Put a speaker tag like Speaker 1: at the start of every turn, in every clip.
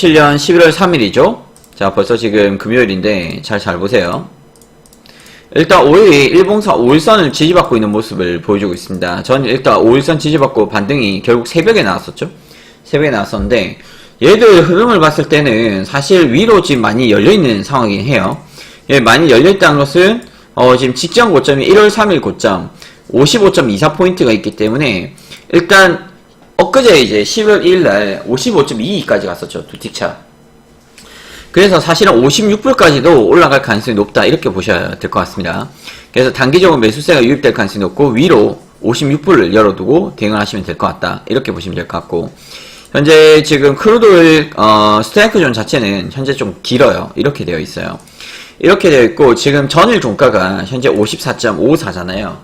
Speaker 1: 2017년 11월 3일이죠. 자, 벌써 지금 금요일인데 잘 잘 보세요. 일단 5일이 일봉사 5일선을 지지받고 있는 모습을 보여주고 있습니다. 저는 일단 5일선 지지받고 반등이 결국 새벽에 나왔었죠. 새벽에 나왔었는데 얘들 흐름을 봤을 때는 사실 위로 지금 많이 열려있는 상황이긴 해요. 예, 많이 열려있다는 것은 어, 지금 직전 고점이 1월 3일 고점 55.24포인트가 있기 때문에 일단 엊그제 이제 11월 1일 날 55.22까지 갔었죠. 두 틱차. 그래서 사실은 56불까지도 올라갈 가능성이 높다 이렇게 보셔야 될 것 같습니다. 그래서 단기적으로 매수세가 유입될 가능성이 높고 위로 56불을 열어두고 대응을 하시면 될 것 같다 이렇게 보시면 될 것 같고 현재 지금 크루드 어, 스트라이크 존 자체는 현재 좀 길어요 이렇게 되어 있어요 이렇게 되어 있고 지금 전일 종가가 현재 54.54잖아요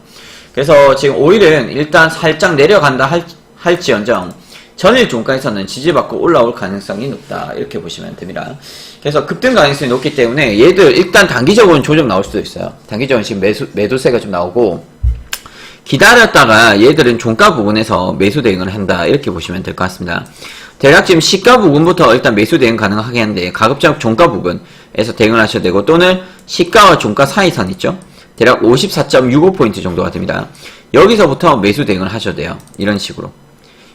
Speaker 1: 그래서 지금 오일은 일단 살짝 내려간다 할, 할지언정 전일 종가에서는 지지받고 올라올 가능성이 높다 이렇게 보시면 됩니다. 그래서 급등 가능성이 높기 때문에 얘들 일단 단기적으로는 조정 나올 수도 있어요. 단기적으로 지금 매수 매도세가 좀 나오고 기다렸다가 얘들은 종가 부분에서 매수 대응을 한다 이렇게 보시면 될 것 같습니다. 대략 지금 시가 부분부터 일단 매수 대응 가능하긴 한데 가급적 종가 부분에서 대응을 하셔도 되고 또는 시가와 종가 사이선 있죠. 대략 54.65포인트 정도가 됩니다. 여기서부터 매수 대응을 하셔도 돼요. 이런 식으로.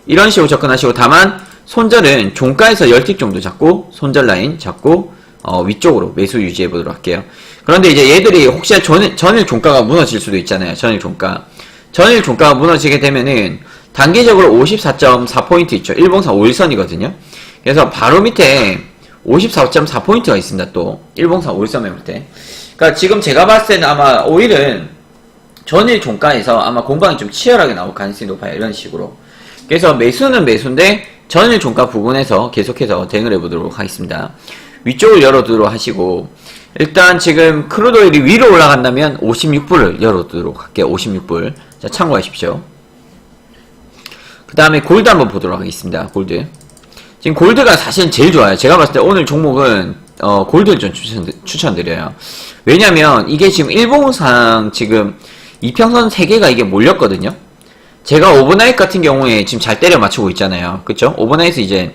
Speaker 1: 이런 식으로 접근하시고 다만 손절은 종가에서 10틱 정도 잡고 손절 라인 잡고 어, 위쪽으로 매수 유지해 보도록 할게요. 그런데 이제 얘들이 혹시 전일, 전일 종가가 무너질 수도 있잖아요. 전일 종가. 전일 종가가 무너지게 되면은 단기적으로 54.4포인트 있죠. 일봉사 5일선이거든요. 그래서 바로 밑에 54.4포인트가 있습니다. 또 일봉사 5일선 매물 때. 그러니까 지금 제가 봤을 때는 아마 5일은 전일 종가에서 아마 공방이 좀 치열하게 나올 가능성이 높아요. 이런 식으로. 그래서 매수는 매수인데 전일 종가 부분에서 계속해서 대응을 해보도록 하겠습니다. 위쪽을 열어두도록 하시고 일단 지금 크루드 오일이 위로 올라간다면 56불을 열어두도록 할게요. 56불. 자, 참고하십시오. 그 다음에 골드 한번 보도록 하겠습니다. 골드. 지금 골드가 사실은 제일 좋아요. 제가 봤을 때 오늘 종목은 어, 골드를 좀 추천, 추천드려요. 왜냐면 이게 지금 일봉상 지금 이평선 3개가 이게 몰렸거든요. 제가 오버나잇 같은 경우에 지금 잘 때려 맞추고 있잖아요. 그쵸? 오버나잇을 이제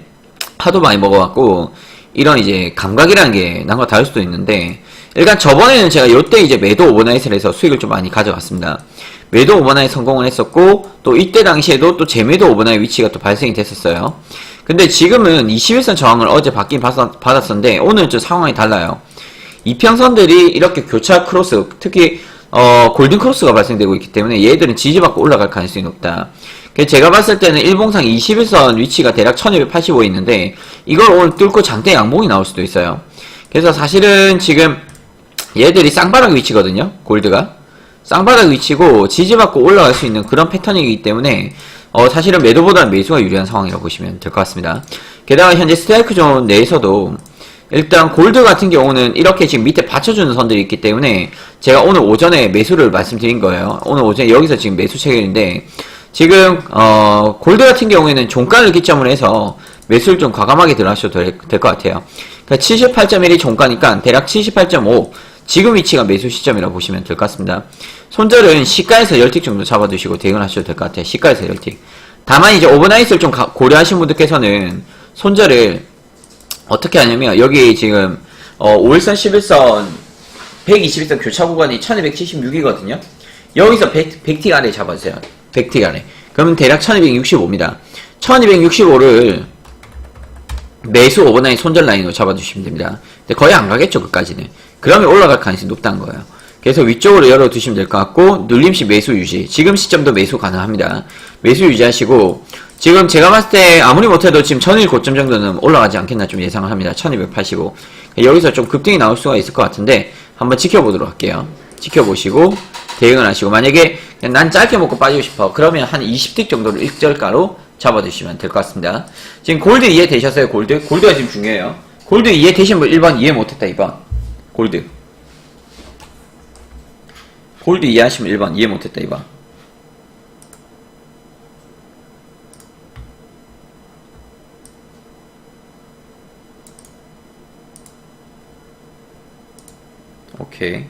Speaker 1: 하도 많이 먹어갖고 이런 이제 감각이라는 게 난과 다를 수도 있는데 일단 저번에는 제가 요때 이제 매도 오버나잇을 해서 수익을 좀 많이 가져갔습니다. 매도 오버나잇 성공을 했었고 또 이때 당시에도 또 재매도 오버나잇 위치가 또 발생이 됐었어요. 근데 지금은 21선 저항을 어제 받긴 받았, 받았었는데 오늘 좀 상황이 달라요. 이평선들이 이렇게 교차 크로스 특히 어, 골든 크로스가 발생되고 있기 때문에 얘들은 지지받고 올라갈 가능성이 높다. 제가 봤을 때는 일봉상 21선 위치가 대략 1285에 있는데 이걸 오늘 뚫고 장대 양봉이 나올 수도 있어요. 그래서 사실은 지금 얘들이 쌍바닥 위치거든요. 골드가. 쌍바닥 위치고 지지받고 올라갈 수 있는 그런 패턴이기 때문에 어, 사실은 매도보다는 매수가 유리한 상황이라고 보시면 될 것 같습니다. 게다가 현재 스트라이크 존 내에서도 일단 골드 같은 경우는 이렇게 지금 밑에 받쳐주는 선들이 있기 때문에 제가 오늘 오전에 매수를 말씀드린 거예요. 오늘 오전에 여기서 지금 매수 체결인데 지금 어 골드 같은 경우에는 종가를 기점으로 해서 매수를 좀 과감하게 들어가셔도 될것 같아요. 그러니까 78.1이 종가니까 대략 78.5 지금 위치가 매수 시점이라고 보시면 될 것 같습니다. 손절은 시가에서 10틱 정도 잡아두시고 대응을 하셔도 될 것 같아요. 시가에서 10틱. 다만 이제 오버나잇을 좀 고려하신 분들께서는 손절을 어떻게 하냐면 여기 지금 어 5일선 11선 121선 교차 구간이 1276이거든요. 여기서 100, 100틱 아래 잡아주세요. 100틱 아래. 그러면 대략 1265입니다. 1265를 매수 오버나잇 손절 라인으로 잡아주시면 됩니다. 근데 거의 안 가겠죠, 그까지는. 그러면 올라갈 가능성이 높다는 거예요. 그래서 위쪽으로 열어두시면 될 것 같고, 눌림시 매수 유지. 지금 시점도 매수 가능합니다. 매수 유지하시고, 지금 제가 봤을 때 아무리 못해도 지금 전일 고점 정도는 올라가지 않겠나 좀 예상을 합니다. 1285. 여기서 좀 급등이 나올 수가 있을 것 같은데, 한번 지켜보도록 할게요. 지켜보시고, 대응을 하시고, 만약에 난 짧게 먹고 빠지고 싶어. 그러면 한 20틱 정도를 일절가로 잡아두시면 될 것 같습니다. 지금 골드 이해 되셨어요? 골드? 골드가 지금 중요해요. 골드 이해 되신 분 1번 이해 못했다 2번. 골드. 골드 이해하시면 1번 이해 못했다 2번. 오케이.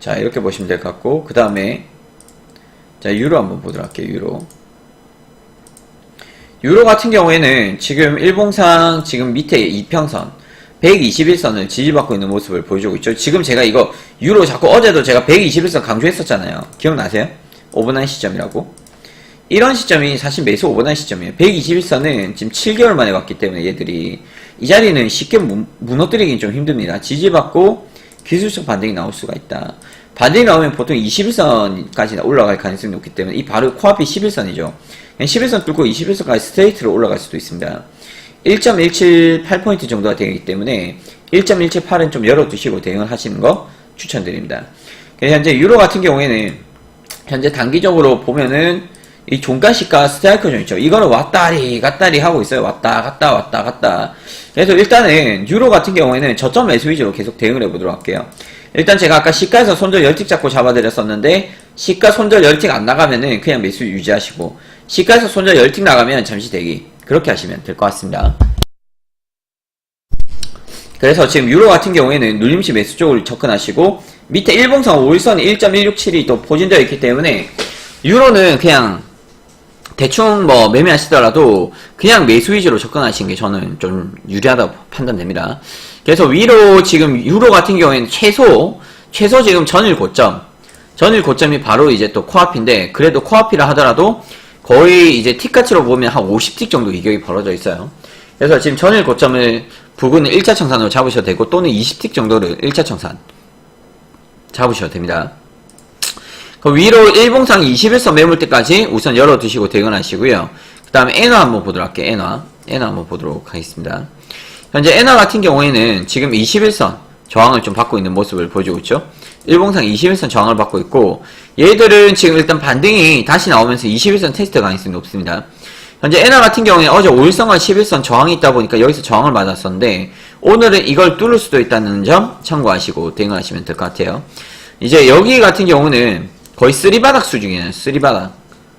Speaker 1: 자, 이렇게 보시면 될 것 같고, 그 다음에, 자, 유로 한번 보도록 할게요, 유로. 유로 같은 경우에는 지금 일봉상 지금 밑에 이평선 121선을 지지받고 있는 모습을 보여주고 있죠. 지금 제가 이거 유로 자꾸 어제도 제가 121선 강조했었잖아요. 기억나세요? 오버나인 시점이라고. 이런 시점이 사실 매수 오버나인 시점이에요. 121선은 지금 7개월 만에 왔기 때문에 얘들이 이 자리는 쉽게 무, 무너뜨리긴 좀 힘듭니다. 지지받고 기술적 반등이 나올 수가 있다. 반등이 나오면 보통 21선까지 올라갈 가능성이 높기 때문에 이 바로 코앞이 11선이죠. 11선 뚫고 21선까지 스트레이트로 올라갈 수도 있습니다. 1.178포인트 정도가 되기 때문에 1.178은 좀 열어두시고 대응을 하시는 거 추천드립니다. 현재 유로 같은 경우에는 현재 단기적으로 보면은 이 종가시가 스트라이크 존 있죠. 이거는 왔다리 갔다리 하고 있어요. 왔다 갔다 왔다 갔다. 그래서 일단은 유로 같은 경우에는 저점 매수 위주로 계속 대응을 해보도록 할게요. 일단 제가 아까 시가에서 손절 열틱 잡고 잡아드렸었는데 시가 손절 열틱 안 나가면은 그냥 매수 유지하시고 시가에서 손절 열틱 나가면 잠시 대기 그렇게 하시면 될 것 같습니다. 그래서 지금 유로 같은 경우에는 눌림시 매수 쪽으로 접근하시고 밑에 일봉선 5일선 1.167이 또 포진되어 있기 때문에 유로는 그냥 대충 뭐 매매하시더라도 그냥 매수 위주로 접근하시는 게 저는 좀 유리하다고 판단됩니다. 그래서 위로 지금 유로 같은 경우에는 최소 최소 지금 전일 고점 전일 고점이 바로 이제 또 코앞인데 그래도 코앞이라 하더라도 거의 이제 틱가치로 보면 한 50틱 정도 이격이 벌어져 있어요. 그래서 지금 전일 고점을 부근을 1차 청산으로 잡으셔도 되고 또는 20틱 정도를 1차 청산 잡으셔도 됩니다. 그 위로 일봉상 21선 매물대까지 우선 열어두시고 대응하시고요. 그 다음에 엔화 한번 보도록 할게요. 엔화. 엔화 한번 보도록 하겠습니다. 현재 엔화 같은 경우에는 지금 21선 저항을 좀 받고 있는 모습을 보여주고 있죠. 일봉상 21선 저항을 받고 있고 얘들은 지금 일단 반등이 다시 나오면서 21선 테스트 가능성이 높습니다. 현재 엔화 같은 경우에 어제 5일선과 11선 저항이 있다 보니까 여기서 저항을 맞았었는데 오늘은 이걸 뚫을 수도 있다는 점 참고하시고 대응하시면 될 것 같아요. 이제 여기 같은 경우는 거의 쓰리바닥 수준이에요. 쓰리바닥.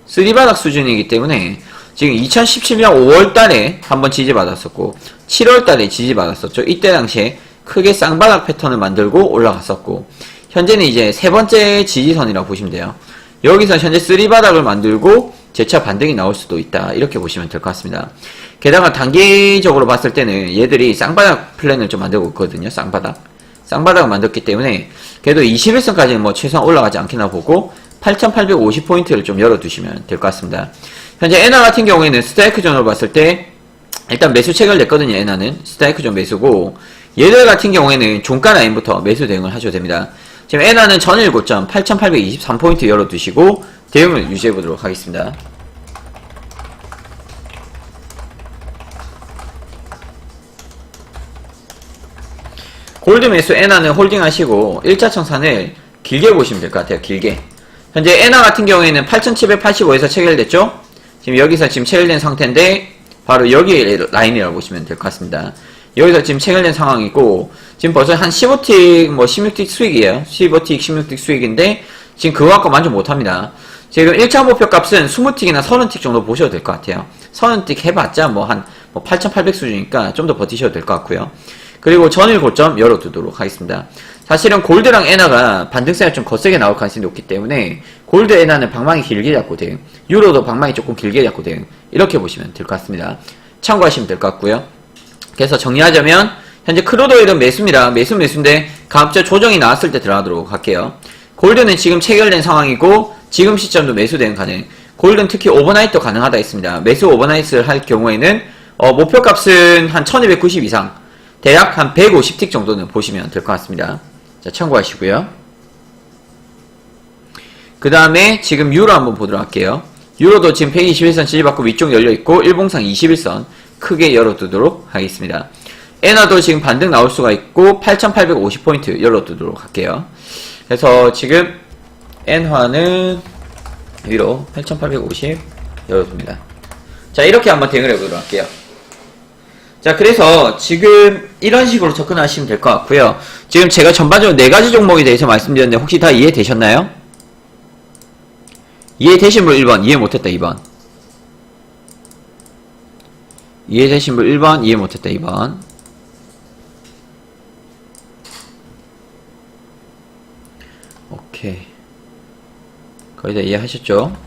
Speaker 1: 쓰리바닥 수준이기 때문에 지금 2017년 5월 달에 한번 지지받았었고 7월 달에 지지받았었죠. 이때 당시에 크게 쌍바닥 패턴을 만들고 올라갔었고 현재는 이제 세 번째 지지선이라고 보시면 돼요. 여기서 현재 쓰리바닥을 만들고 재차 반등이 나올 수도 있다. 이렇게 보시면 될 것 같습니다. 게다가 단기적으로 봤을 때는 얘들이 쌍바닥 플랜을 좀 만들고 있거든요. 쌍바닥. 쌍바닥을 만들었기 때문에 그래도 21선까지는 뭐 최소한 올라가지 않겠나 보고 8850포인트를 좀 열어두시면 될 것 같습니다. 현재 에나 같은 경우에는 스트라이크 존으로 봤을 때 일단 매수 체결 냈거든요. 에나는 스트라이크 존 매수고 얘들 같은 경우에는 종가 라인부터 매수 대응을 하셔도 됩니다. 지금 에나는 전일 고점 8823포인트 열어두시고 대응을 유지해 보도록 하겠습니다. 골드 매수 에나는 홀딩 하시고 1차 청산을 길게 보시면 될 것 같아요. 길게. 현재 에나 같은 경우에는 8785에서 체결됐죠? 지금 여기서 지금 체결된 상태인데 바로 여기 라인이라고 보시면 될 것 같습니다. 여기서 지금 체결된 상황이고 지금 벌써 한 15틱 뭐 16틱 수익이에요. 15틱 16틱 수익인데 지금 그거 갖고 만족 못합니다. 지금 1차 목표 값은 20틱이나 30틱 정도 보셔도 될 것 같아요. 30틱 해봤자 뭐한뭐8,800 수준이니까 좀 더 버티셔도 될 것 같고요. 그리고 전일 고점 열어두도록 하겠습니다. 사실은 골드랑 에나가 반등세가 좀 거세게 나올 가능성이 높기 때문에 골드 에나는 방망이 길게 잡고 대응, 유로도 방망이 조금 길게 잡고 대응 이렇게 보시면 될 것 같습니다. 참고하시면 될 것 같고요. 그래서 정리하자면 현재 크루도일은 매수입니다. 매수 매수인데 갑자기 조정이 나왔을 때 들어가도록 할게요. 골드는 지금 체결된 상황이고 지금 시점도 매수 대응 가능. 골드는 특히 오버나이트도 가능하다 했습니다. 매수 오버나이트를 할 경우에는 어, 목표 값은 한 1290 이상 대략 한 150틱 정도는 보시면 될 것 같습니다. 자, 참고하시고요. 그 다음에 지금 유로 한번 보도록 할게요. 유로도 지금 121선 지지받고 위쪽 열려있고 일봉상 21선 크게 열어두도록 하겠습니다. 에나도 지금 반등 나올 수가 있고 8850포인트 열어두도록 할게요. 그래서 지금 엔화는 위로 8850 열어둡니다. 자 이렇게 한번 대응을 해보도록 할게요. 자, 그래서 지금 이런 식으로 접근하시면 될 것 같고요. 지금 제가 전반적으로 네 가지 종목에 대해서 말씀드렸는데 혹시 다 이해되셨나요? 이해되신 분 1번, 이해 못했다 2번. 이해되신 분 1번, 이해 못했다 2번. 오케이. 거의 다 이해하셨죠?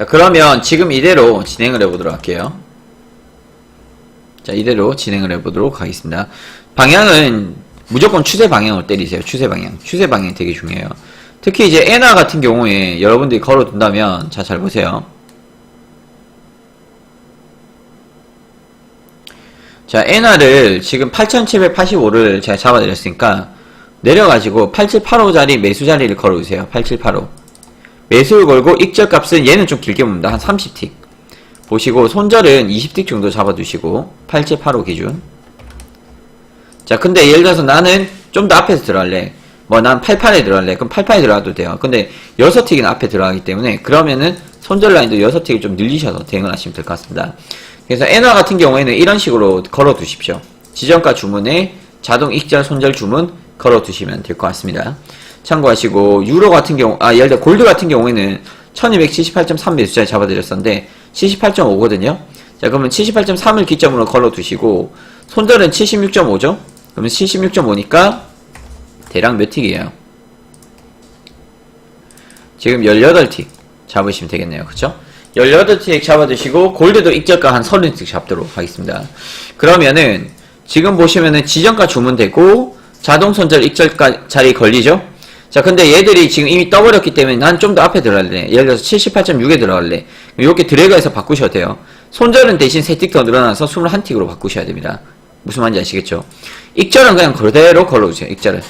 Speaker 1: 자, 그러면 지금 이대로 진행을 해보도록 할게요. 자, 이대로 진행을 해보도록 하겠습니다. 방향은 무조건 추세 방향을 때리세요. 추세 방향. 추세 방향이 되게 중요해요. 특히 이제 에나 같은 경우에 여러분들이 걸어둔다면, 자, 잘 보세요. 자, 에나를 지금 8785를 제가 잡아드렸으니까, 내려가지고 8785 자리 매수 자리를 걸어주세요. 8785. 매수를 걸고 익절값은 얘는 좀 길게 봅니다. 한 30틱. 보시고 손절은 20틱 정도 잡아두시고 8785 기준. 자, 근데 예를 들어서 나는 좀 더 앞에서 들어갈래. 뭐 난 88에 들어갈래. 그럼 88에 들어가도 돼요. 근데 6틱은 앞에 들어가기 때문에 그러면은 손절 라인도 6틱을 좀 늘리셔서 대응을 하시면 될 것 같습니다. 그래서 엔화 같은 경우에는 이런 식으로 걸어 두십시오. 지정가 주문에 자동 익절 손절 주문 걸어 두시면 될 것 같습니다. 참고하시고 유로 같은 경우 아 예를 들어 골드 같은 경우에는 1278.3 매수자에 잡아드렸었는데 78.5거든요. 자 그러면 78.3을 기점으로 걸어 두시고 손절은 76.5죠. 그러면 76.5니까 대략 몇 틱이에요? 지금 18틱 잡으시면 되겠네요. 그쵸? 18틱 잡아두시고 골드도 익절가 한 30틱 잡도록 하겠습니다. 그러면은 지금 보시면은 지정가 주문되고 자동 손절 익절가 자리 걸리죠? 자, 근데 얘들이 지금 이미 떠버렸기 때문에 난 좀 더 앞에 들어갈래. 예를 들어서 78.6에 들어갈래. 이렇게 드래그해서 바꾸셔도 돼요. 손절은 대신 3틱 더 늘어나서 21틱으로 바꾸셔야 됩니다. 무슨 말인지 아시겠죠? 익절은 그냥 그대로 걸어주세요. 익절은.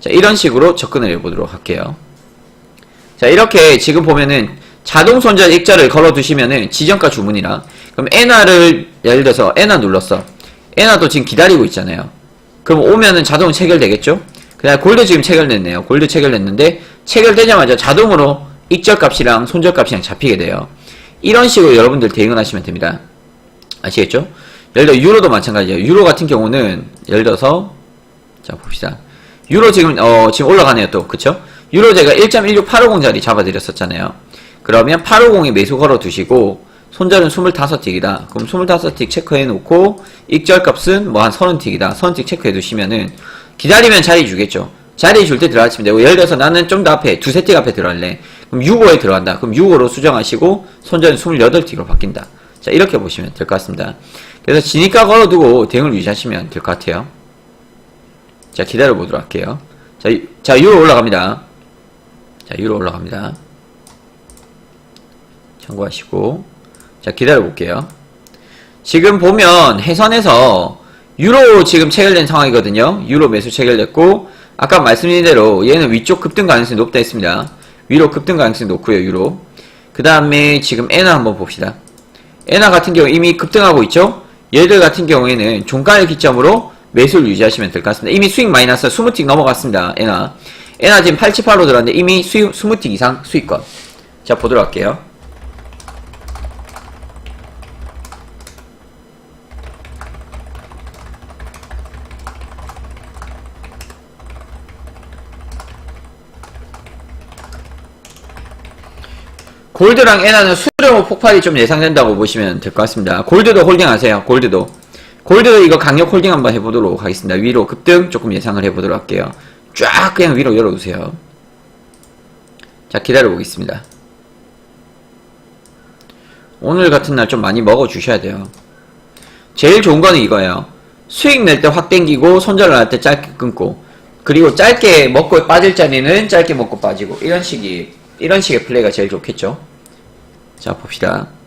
Speaker 1: 자, 이런 식으로 접근을 해보도록 할게요. 자, 이렇게 지금 보면은 자동 손절 익절을 걸어두시면은 지정가 주문이랑 그럼 에나를 예를 들어서 에나 눌렀어. 에나도 지금 기다리고 있잖아요. 그럼 오면은 자동 체결되겠죠? 그다음 골드 지금 체결됐네요. 골드 체결됐는데 체결되자마자 자동으로 익절 값이랑 손절 값이랑 잡히게 돼요. 이런 식으로 여러분들 대응을 하시면 됩니다. 아시겠죠? 예를 들어 유로도 마찬가지예요. 유로 같은 경우는 예를 들어서 자 봅시다. 유로 지금 어 지금 올라가네요 또 그쵸? 유로 제가 1.16850짜리 잡아드렸었잖아요. 그러면 850에 매수 걸어 두시고 손절은 25틱이다. 그럼 25틱 체크해 놓고 익절 값은 뭐 한 30틱이다. 30틱 체크해 두시면은 기다리면 자리 주겠죠. 자리 줄 때 들어가시면 되고 예를 들어서 나는 좀 더 앞에 두세 틱 앞에 들어갈래. 그럼 6호에 들어간다. 그럼 6호로 수정하시고 손절은 28틱으로 바뀐다. 자 이렇게 보시면 될 것 같습니다. 그래서 진입가 걸어두고 대응을 유지하시면 될 것 같아요. 자 기다려 보도록 할게요. 자, 유- 자 유로 올라갑니다. 자 유로 올라갑니다. 참고하시고 자 기다려 볼게요. 지금 보면 해선에서 유로 지금 체결된 상황이거든요. 유로 매수 체결됐고 아까 말씀드린 대로 얘는 위쪽 급등 가능성이 높다 했습니다. 위로 급등 가능성이 높고요. 유로. 그 다음에 지금 에나 한번 봅시다. 에나 같은 경우 이미 급등하고 있죠. 얘들 같은 경우에는 종가를 기점으로 매수를 유지하시면 될 것 같습니다. 이미 수익 마이너스 20틱 넘어갔습니다. 에나. 에나 지금 878로 들어갔는데 이미 수익 20틱 이상 수익권. 자 보도록 할게요. 골드랑 에나는 수령 폭발이 좀 예상된다고 보시면 될 것 같습니다. 골드도 홀딩하세요. 골드도. 골드도 이거 강력 홀딩 한번 해보도록 하겠습니다. 위로 급등 조금 예상을 해보도록 할게요. 쫙 그냥 위로 열어두세요. 자, 기다려보겠습니다. 오늘 같은 날 좀 많이 먹어주셔야 돼요. 제일 좋은 거는 이거예요. 수익 낼 때 확 땡기고 손절을 할때 짧게 끊고 그리고 짧게 먹고 빠질 자리는 짧게 먹고 빠지고 이런 식이 이런 식의 플레이가 제일 좋겠죠. 자 봅시다.